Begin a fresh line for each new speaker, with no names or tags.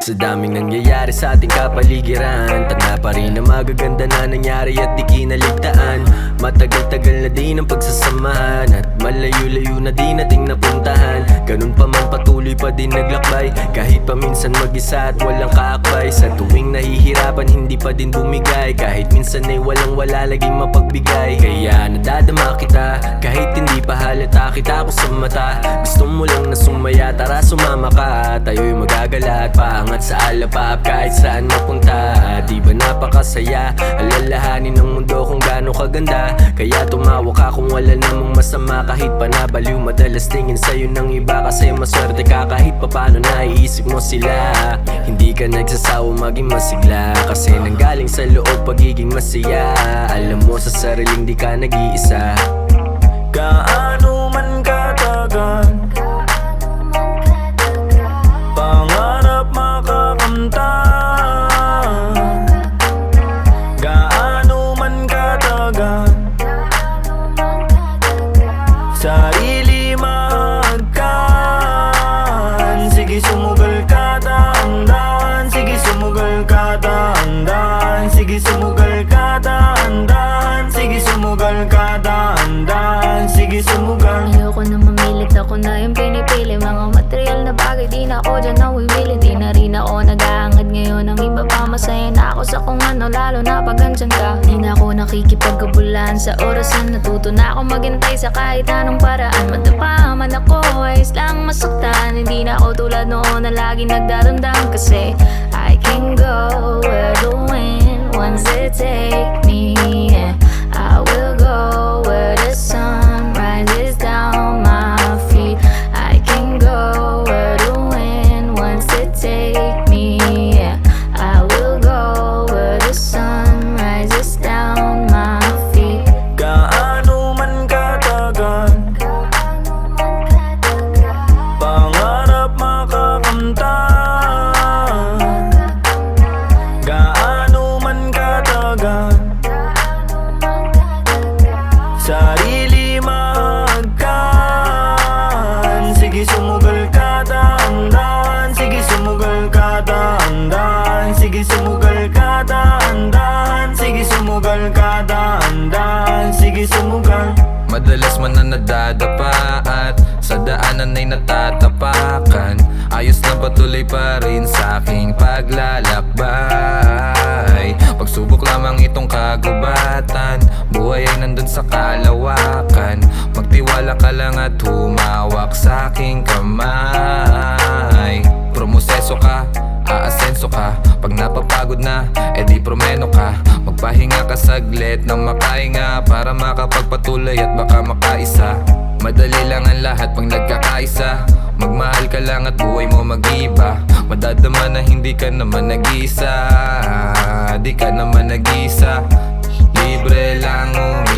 Sa daming nangyayari sa ating kapaligiran Tanda pa rin na magaganda na nangyari at di kinaligtaan. Matagal-tagal na din ang pagsasamahan At malayo-layo na din nating napuntahan. Ganun pa man patuloy pa din naglakbay. Kahit pa minsan mag-isa at walang kaakbay. Sa tuwing nahihirapan hindi pa din bumigay. Kahit minsan ay walang wala laging mapagbigay. Kaya nadadama kita Kahit hindi pa halata kita ko sa mata. Gusto mo lang na sumaya tara sumama ka. Tayo'y magagala at paangat sa alapap Kahit saan mapunta Di ba napakasaya Alalahanin ng mundo kung gaano kaganda. Kaya tumawa ka kung wala namang masama Kahit pa nabaliw madalas tingin sa'yo ng iba. Kasi maswerte ka kahit papano naiisip mo sila. Hindi ka nagsasawa maging masigla. Kasi nanggaling sa loob pagiging masaya. Alam mo sa sariling di ka nag-iisa.
Gaano man katagal ka dahan Sige sumugal.
Ayoko na mamilit ako na yung pinipili. Mga material na bagay di na ako dyan nawimili Di na rin ako nag-aangad. Ngayon Ang iba pa masaya na ako sa kung ano Lalo na pag andyan ka. Di na ako nakikipagkabulan sa orasan Natuto na ako maghintay sa kahit anong paraan. Madapa man ako, ayos lang masaktan. Hindi na ako tulad noon na lagi nagdaramdam Kasi I can go where the wind wants to take me take
Madalas man na nadadapa at sa daanan ay natatapakan. Ayos na patuloy pa rin sa aking paglalakbay. Pagsubok lamang itong kagubatan Buhay ay nandun sa kalawakan. Magtiwala ka lang at humawak sa aking kamay. Promoseso ka, aasenso ka. Pag napapagod na, edi promeno ka Magpahinga ka saglit nang makahinga Para makapagpatuloy at baka makaisa. Madali lang ang lahat pag nagkakaisa. Magmahal ka lang at buhay mo mag-iba. Madadama na hindi ka naman nag-isa Di ka naman nag-isa Libre lang umite